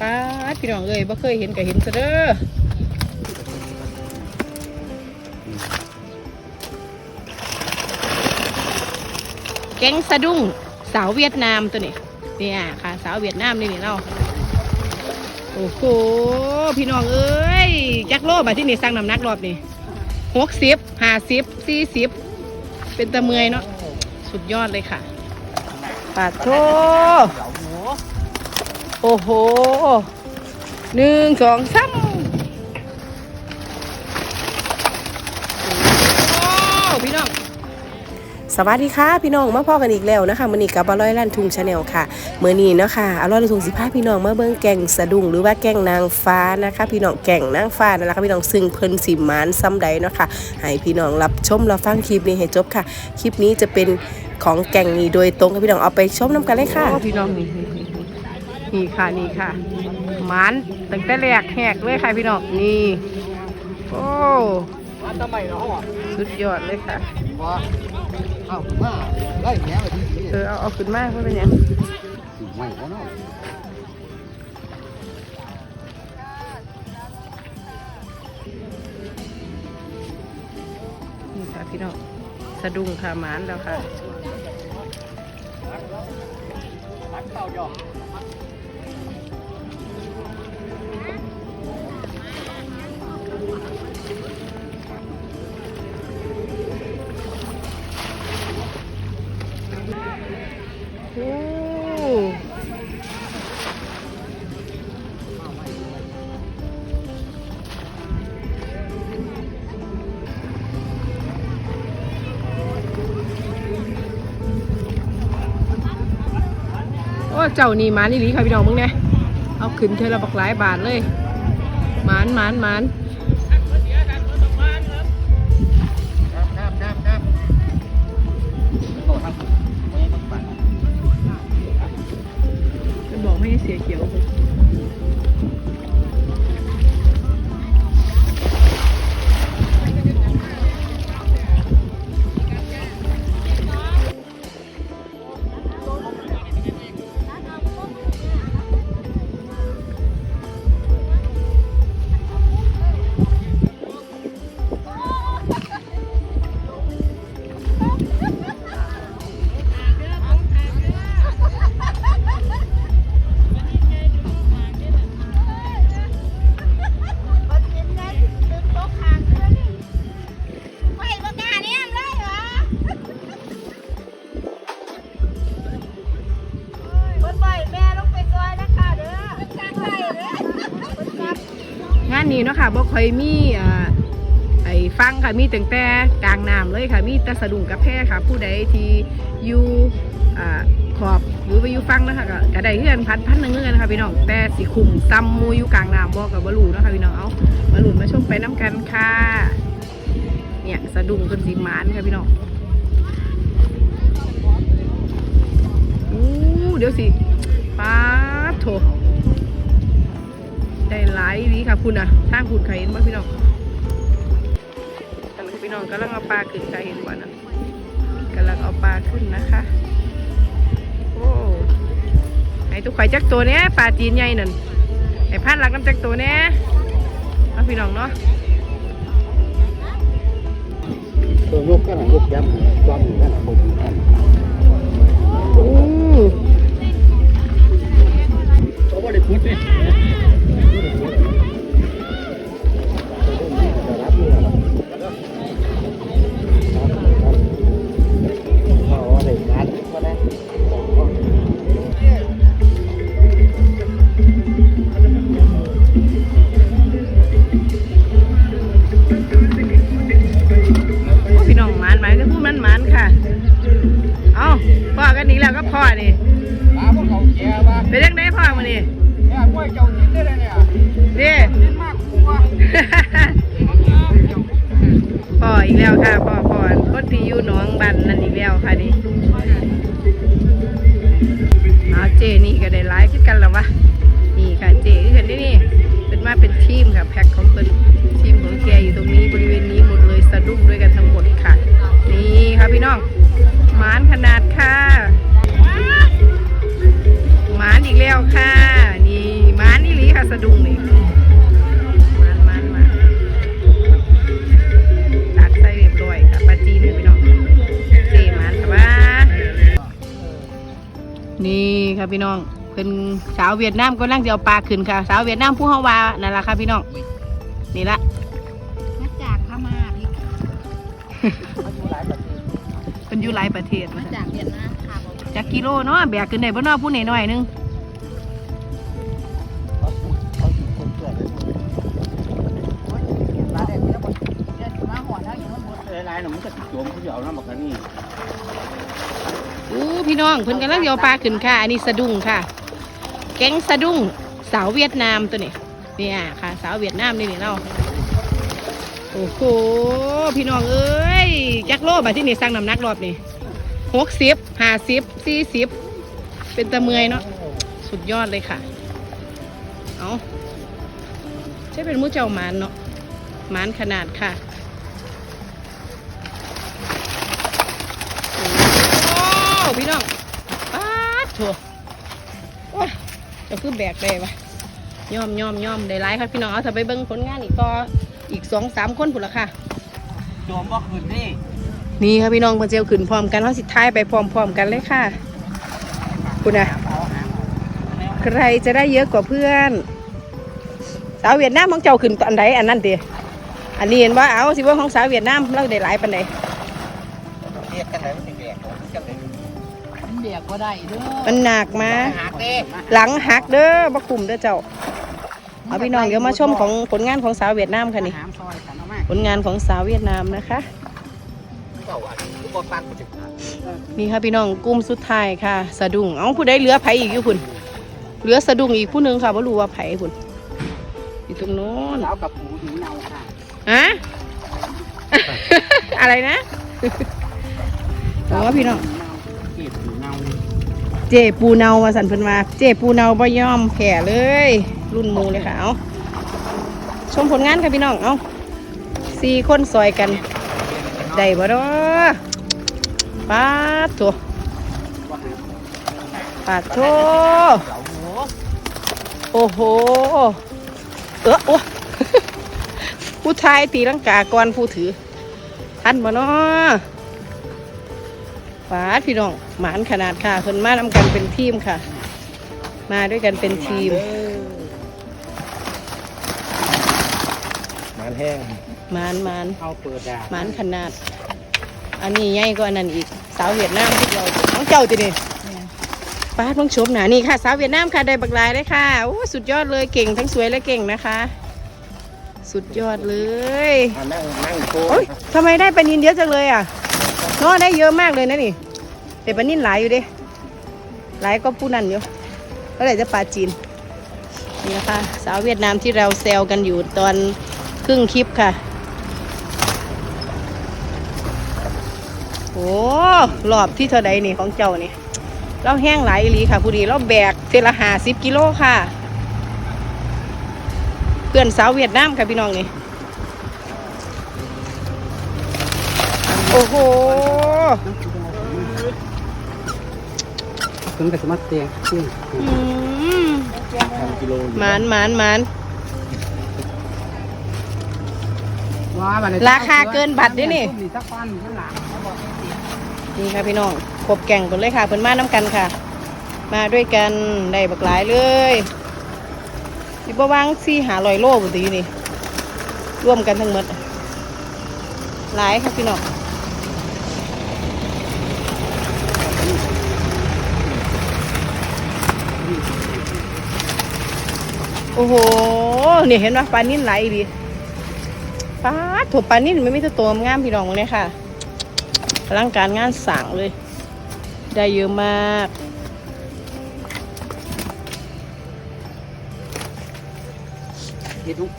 ป้าดพี่น้องเอ้ยบ่เคยเห็นก็เห็นซะเด้อแก๊งสะดุ้งสาวเวียดนามตัวนี้เนี่ยค่ะ สาวเวียดนามนี่นี่เราะโอ้โหพี่น้องเอ้ยจักโลบาที่นี่สร้างน้ำหนักรอบนี่หกสิบห้าสิบสี่สิบเป็นตะเมยเนาะสุดยอดเลยค่ะปาดโท โอ้โหหนึ่งสองสามโอ้พี่น้องสวัสดีค่ะพี่น้องมาพ่อกันอีกแล้วนะคะมื้อนี้กับอร่อยลั่นทุ่งชาแนลค่ะมื้อนี้เนาะค่ะอร่อยลั่นทุ่งสิพาพี่น้องมาเบิ่งแกงสะดุ้งหรือว่าแกงนางฟ้านะคะ พี่น้องแกงนางฟ้านั่นแหละค่ะพี่น้องซึ่งเพิ่นสิหมานซ้ำใดเนาะค่ะให้พี่น้องรับชมรับฟังคลิปนี้ให้จบค่ะ คลิปนี้จะเป็นของแกงนี้โดยตรงค่ะพี่น้องเอาไปชมน้ำกันเลยค่ะโอ้พี่น้องนี่ นี่ค่ะนี่ค่ะหมันตั้งแต่แรกแหกเลยค่ะพี่น้องนี่ โอ้มาทำไมเนาะอะสุดยอดเลยค่ะว่าเอ้ามาไล่แง่ไปที่เออเอาเอาขึ้นมาเพื่อเป็นยังไม่ก็เนาะนี่ค่ะพี่น้องสะดุ้งค่ะหมันแล้วค่ะ เจ้านี่มานอี่ลีค่ะพี่น้องมึงเนี่ยเอาขึ้นเทอละบักหลายบาทเลยมานมานมานน้ำน้ำน้ำโตทำไม่ต้องปั่นบอกไม่ให้เสียเขียว ค่ะบ่ค่อยมีอ่าไอ้ฟังค่ะมีแต่งแต่กลางน้ำเลยค่ะ มีแต่สะดุ้งกับแพร่ค่ะ ผู้ใดที่อยู่อ่าขอบหรือว่าอยู่ฟังนะคะก็ก็ได้เพื่อนพันพันหนึ่งเงินค่ะพี่น้องแต่สิคุมซ้ำมูอยู่กลางน้ำบ่กับบรูนะค่ะพี่น้องเอามาหลุนมาชมไปน้ำกันค่ะ เนี่ยสะดุ้งคนสีหมานค่ะพี่น้องอู้เดี๋ยวสิป้าดโถ ได้หลายดีค่ะคุณอะทางคุณใครเห็นบ้างพี่น้องกำลังพี่น้องกำลังเอาปลาขึ้นใครเห็นบ้างนะกำลังเอาปลาขึ้นนะคะโอ้ไอ้ทุกไข่จักตัวเนี้ยปลาจีนใหญ่นั่นไอ้พันหลักน้ำจักตัวเนี้ยเอาพี่น้องเนาะตัวยกก็หนังยกย้ำย้ำอยู่นั่นน่ะผมโอ้ เพ่ออีกแล้วค่ะพ่อพ่อคนที่อยู่หนองบันนั่นอีกแล้วค่ะนี่เอาเจนี่ก็ได้ไลฟ์ขึ้นกันแล้ววะนี่ค่ะเจเห็นได้นี่เป็นมาเป็นทีมค่ะแพ็คของเป็นทีมของแกอยู่ตรงนี้บริเวณนี้หมดเลยสะดุ้งด้วยกันทั้งหมดค่ะ นี่ค่ะพี่น้องหมานขนาดค่ะหมานอีกแล้วค่ะ นี่หมานอีะสะดุ้งนี่ ค่ะพี่น้องเป็นสาวเวียดนามก็นั่งจะเอาปลาขึ้นค่ะ สาวเวียดนามผู้เฮาว่านั่นแหละค่ะพี่น้องนี่ละมาจากพม่าพี่เป็นอยู่หลายประเทศมานะคะจากเวียดนามค่ะผมจักกิโลเนาะแบกขึ้นได้บ่เนาะผู้น้อยๆหนึงายน่ะมันก็โจมเขาเอาน้ำบักกะนี่อู้พี่น้องเพิ่นกำลังจะเอาปลาขึ้นค่ะ อันนี้สะดุ้งค่ะ แก๊งสะดุ้งสาวเวียดนามตัวนี้เนี่ยค่ะ สาวเวียดนามนี่นี่เราะโอ้โหพี่น้องเอ้ยจักโลบาที่นี่สั่งน้ำหนักรอบนี่หกสิบห้าสิบสี่สิบเป็นตะเมยเนาะสุดยอดเลยค่ะ เอาใช่เป็นมู้เจ้าหมานเนาะหมานขนาดค่ะ โอ้พี่น้องป๊าดโถโอ้ยจะคือแบกได้ปะย่อมย่อมย่อมได้หลายครับพี่น้องเอาถ้าไปเบิ่งผลงานอีกต่ออีกสองสามคนผุนละค่ะโจมบ่คืนนี่นี่ครับพี่น้องมาเจลขึ้นพร้อมกันเขาสิท้ายไปพร้อมๆกันเลยค่ะ คุณนะใครจะได้เยอะกว่าเพื่อน สาวเวียดนามของเจ้าขึ้นตอนใดอันนั้นเดีอันนี้เห็นว่าเอาสิว่าของสาวเวียดนามเราได้หลายปันใดเรียกกันไหนมันเป็นแดกกันเลยมัน เบียกก็ได้เด้อมันหนักมาหักเด้หลังหักเด้อบักคุมเด้อเจ้าเอาพี่น้องเดี๋ยวมาชมของผลงานของสาวเวียดนามค่ะนี่หามซอยกันเอามาผลงานของสาวเวียดนามนะคะเจ้าอะทุกคนฟังกูถึงนี่ค่ะพี่น้องกลุ่มสุดท้ายค่ะ สะดุ้งเอ้าผู้ใดเหลือไผอีกอยู่พุ่นเหลือสะดุ้งอีกผู้หนึงค่ะไม่รู้ว่าไผพุ่นอยู่ตรงโน้นสาวกับปูหิวเนาค่ะฮะอะไรนะ อ๋อพี่น้องเก็บหิวเนา เจปูเนามาสันเพิ่นมาเจปูเนาบ่ยอมแผ่เลย รุ่นมูเลยค่ะเอาชมผลงานค่ะพี่น้องเอาสี่คนซอยกัน ได้บ่ดอปาดโถปาดโถโอ้โห เออโอ้ผู้ชายตีลังกาก่อนผู้ถือทันบ่เนาะ ฟ้าดพี่น้องหมานขนาดค่ะเพิ่นมานำกันเป็นทีมค่ะ มาด้วยกันเป็นทีมมันแห้งหมานหมานเอาเปิดดาหมานขนาด อันนี้ใหญ่กว่าอันนั้นอีกสาวเวียดนามที่เราน้องเจ้าตินี่ป้าดต้องชมหนานี่ค่ะสาวเวียดนามค่ะได้บักหลายเลยค่ะโอ้สุดยอดเลยเก่งทั้งสวยและเก่งนะคะ สุดยอดเลยนั่งนั่งโค้โอ้ยทำไมได้ปลานินเยอะจังเลยอะเนาะได้เยอะมากเลยนะนี่แต่ปลานิ่นหลายอยู่เดิหลายก็ผู้นั่นอยู่ก็เลยจะปลาจีนนี่นะคะสาวเวียดนามที่เราแซวกันอยู่ตอนครึ่งคลิปค่ะโอ้รอบที่เท่าใดนี่ของเจ้านี่เราแห้งหลายอีหลีค่ะผู้ดีเราแบกเทละหาสิบกิโลค่ะ เพื่อนสาวเวียดนามค่ะพี่น้องนี่ โอ้โหถึงแต่สมัครเตียงเตียงอืมทำกิโลหมานหมานหมานว้าบัดนี้ราคาเกินบัตรด้วยนี่ นี่สักพันข้างหลังนี่ค่ะพี่น้องครบแก่งกันเลยค่ะเพิ่นมาน้ำกันค่ะ มาด้วยกันได้บักหลายเลยสิบวางสี่หาลอยโลบุตรีนี่ ร่วมกันทั้งหมดหลายค่ะพี่น้อง โอ้โหนี่เห็นไหมปลานิ่นไหลดีปลาถูกปลานิ่นไม่มีตัวตัวงามพี่น้องเลยค่ะอลังการงานสั่งเลย ได้เยอะมากเฮ็ดทุก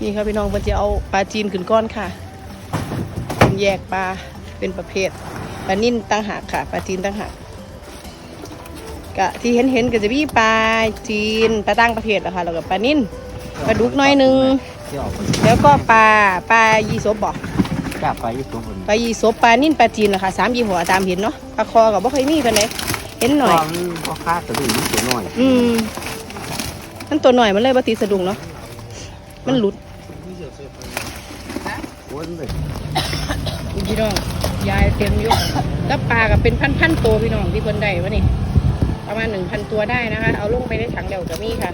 นี่ครับพี่น้องมันจะเอาปลาจีนขึ้นก้อนค่ะ แยกปลาเป็นประเภทปลานิ่นตั้งหากค่ะปลาจีนตั้งหากกะที่เห็นเห็นๆก็จะมีปลาจีนปลาตั้งประเภทอะค่ะแล้วก็ปลานิ่นปลาดุกน้อยหนึงที่ออกแล้วก็ปลาปลายีสบบอกจับไปอยู่ตัวบนปลายีสบปลานิ่นปลาจีนนะคะสามยี่ห้อตามเห็นเนาะปลาคอกับบ่เคยมีกันเลยเห็นหน่อย ก็ค่าสะดุ้งนิดตัวหน่อยอืมมันตัวหน่อยมันเลยบ่ติดสะดุ้งเนาะมันหลุด วนเลย พี่น้องยายเต็มยกแล้วปลากับเป็นพันๆตัวพี่น้องที่เพิ่นได้วะนี่ประมาณหนึ่งพันตัวได้นะคะ เอาลงไปในถังเดียวกับมีค่ะ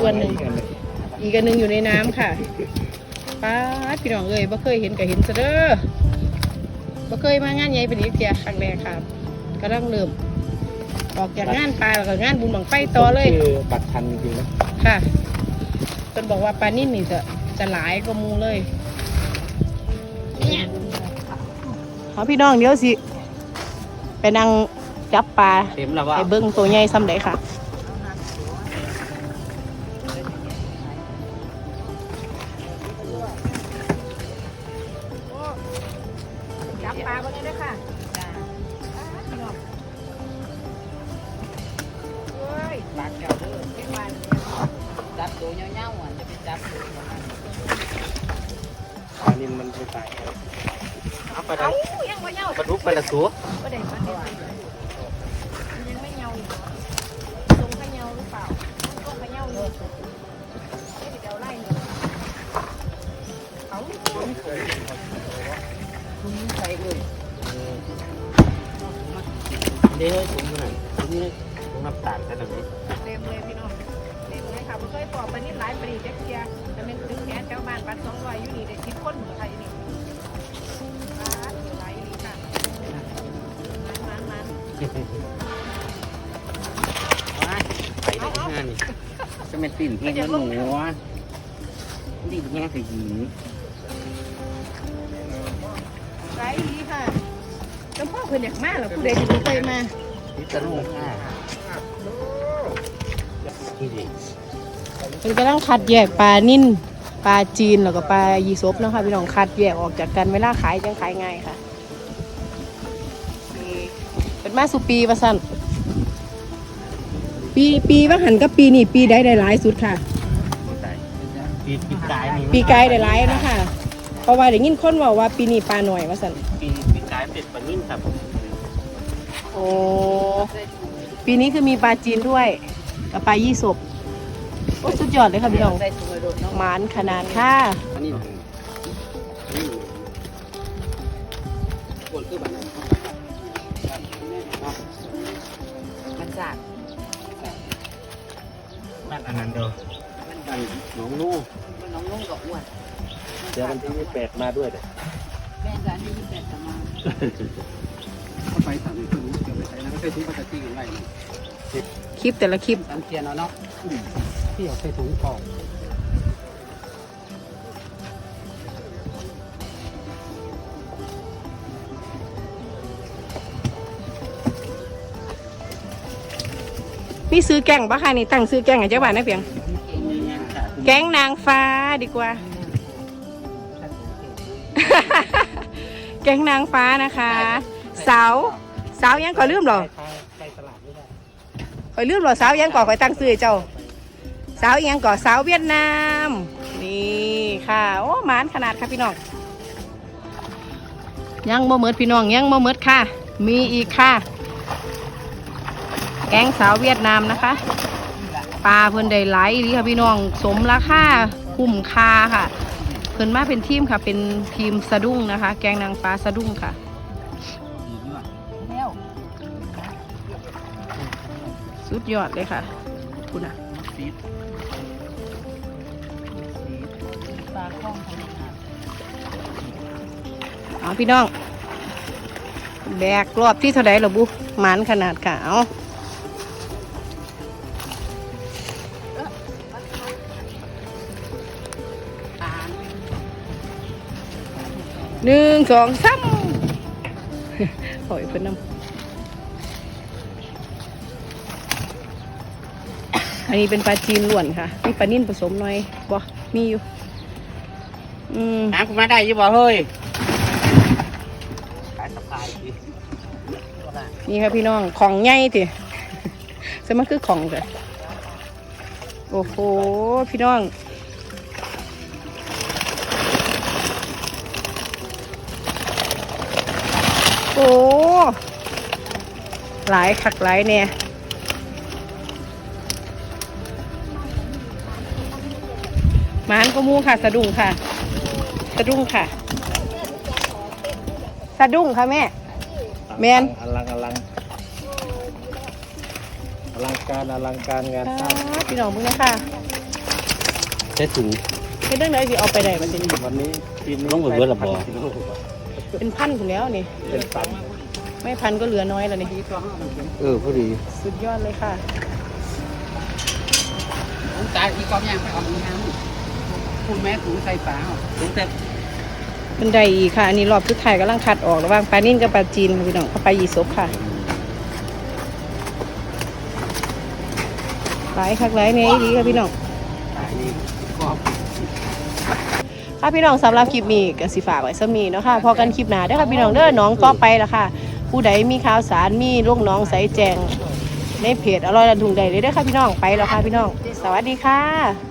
ส่วนหนึ่งอีกอันหนึงอยู่ในน้ำค่ะป้าดพี่น้องเอ้ยบ่เคยเห็นก็เห็นซะเด้อบ่เคยมางานใหญ่เป็นอีกเทียครั้งแรกค่ะกำลังเริ่มออกจากงานปลาแล้วก็งานบุญบังไฟต่อเลยคือบัตรทันจริงๆนะค่ะเพิ่นบอกว่าปลานิ่นนี่จะจะหลายก็มูเลย เอาพี่น้องเดี๋ยวสิ ไปนั่งจับปลาเต็มแล้วว่า ไปเบิ้งตัวใหญ่ซ้ำใดค่ะ นนี้มันไม่ตายเอาไปได้เอ้ายังไม่เหงาปลาดุกปลาละสัวก็ได้ปลาเด็ดมันยังไม่เหงาอีกเหรอตรงขเหงาหรือเปล่าตรงขเหงาอยู่เอ๊ะเดี๋ยวไล่หน่อยเอ้าใส่เลยเดี๋ยวถุงหน่อยถุงนี้ถุงน้ำตาลกันหน่อยเต็มเลยพี่น้องเต็มเลยค่ะมันเคยปอกไปนิดหลายปีเจ๊เกียจะเป็นถึงแขนเจ้าบ้านปัดส องร้อยอยู่นี่ได้คิดคนเหมือนใครนี่ปลาไหลนี่ค่ะมันมันมันว้ายไปได้ที่ห้านี่จะเป็นปิ่นเพียงแล้วหนูวะดีแง่คือหินไหลดีค่ะเจ้าพ่อเพิ่นอยากมากเหรอผู้ใดจะเคยมาที่ตะลุงค่ะที่ดิเป็นกำลังคัดแยกปลานิ่น ปลาจีนแล้วก็ปลายีสบเนาะคะพี่น้องคัดแยกออกจากกันเวลาขายจังขายง่ายค่ะนี่เป็นมาสุปีว่าสั่นปีปีว่าหันกับปีนี่ปีใดได้หลายสุดค่ะ ปีปีกายนี่ปีกายได้หลายเนาะค่ะเพราะว่าได้ยินคนบอกว่าปีนี้ปลาหน่อยว่าสั่นปีปีกายเป็ดปลานิ่มครับโอ้ปีนี้คือมีปลาจีนด้วยกับปลายี่สบ โอ้สุดยอดเลยค่ะพี่น้องใส่ตัวโดดน้องหมานขนาดค่ะอันนี้นี่ปวดคือแบบนั้นมันจากบ้านอันนั้นเด้อบ้านหนองนู่มันน้องนุ่งกับอ้วนเดี๋ยวมันที่นี่แปดมาด้วยเด้อแม่ร้านนี้แต่จะมาเข้าไปสั่งถุงเดี๋ยวไปใส่แล้วก็ใส่ถุงพลาสติกอะไรนี่คลิปแต่ละคลิปสังเกตเอาเนาะ ที่เอาใส่ถุงกองมีซื้อแกงปะคะนี่ตั้งซื้อแกงให้เจ้าบ้านนะเพียง แกงนางฟ้าดีกว่า แกงนางฟ้านะคะสาวสาวยังขอลืมเหรอไปตลาดไม่ได้ขอลืมเหรอสาวยังก่อขอยตั้งซื้อให้เจ้า สาวยังก่อสาวเวียดนาม นี่ค่ะโอ้หมานขนาดค่ะพี่น้องยังบ่เมิดพี่น้องยังบ่เมิดค่ะ มีอีกค่ะ แกงสาวเวียดนามนะคะปลาเพิ่นได้หลายดีค่ะพี่น้องสมราคาคุ้มค่าค่ะ เพิ่นมาเป็นทีมค่ะ เป็นทีมสะดุ้งนะคะ แกงนางฟ้าสะดุ้งค่ะดีนี่ว่ะแล้วสุดยอดเลยค่ะคุณอะ เอาพี่น้อง แบกรอบที่เท่าไดหรอบุหมันขนาดค่ะเอาหนึ่งสองสามหอยเพิ่นนำอันนี้เป็นปลาจีนล้วนค่ะ มีปลานิ่นผสมหน่อยบ่มีอยู่ อืมน้ำคุณมาได้ยี่บ่เฮ้ยขายสะพายดินี่ครับพี่น้องของใหญ่ติสมันคือของแต่โอ้โห พี่น้องอ้ หลายคักหลายเนี่ยหมานก็มูค่ะ สะดุ้งค่ะสะดุ้งค่ะ สะดุ้งค่ะแม่ แมน อลังอลังอลังการอลังการงานสร้างพี่น้องมึงนะค่ะใช้ถุงเป็นเรื่องไหนสิเอาไปได้มันเป็นวันนี้ทีนี้ต้องไปเบิดละบ่กิโลกว่าเป็นพันถึงแล้วนี่ เป็นตันไม่พันก็เหลือน้อยแล้วนี่เออพอดี สุดยอดเลยค่ะถุงตาอีกกอบย่างไปเอาถุงน้ำคุณแม่ถุงใส่ฝาเอาถุงแต่ เป็นไดอีกค่ะ อันนี้รอบสุดท้ายกำลังคัดออกระหว่างปลานิ่นกับปลาจีนค่ะพี่น้องเข้าไปยีสบค่ะหลายคักหลายเนี่ยดีค่ะพี่น้องค่ะพี่น้องสำหรับคลิปนี้ก็สิฝากไว้ซะมีเนาะค่ะพอกันคลิปหน้าเด้อค่ะพี่น้องเด้อน้องต่อไปละค่ะ ผู้ใดมีข่าวสารมีลูกน้องใส่แจงในเพจอร่อยรันทุงใดเลยเด้อค่ะพี่น้องไปแล้วค่ะพี่น้อง สวัสดีค่ะ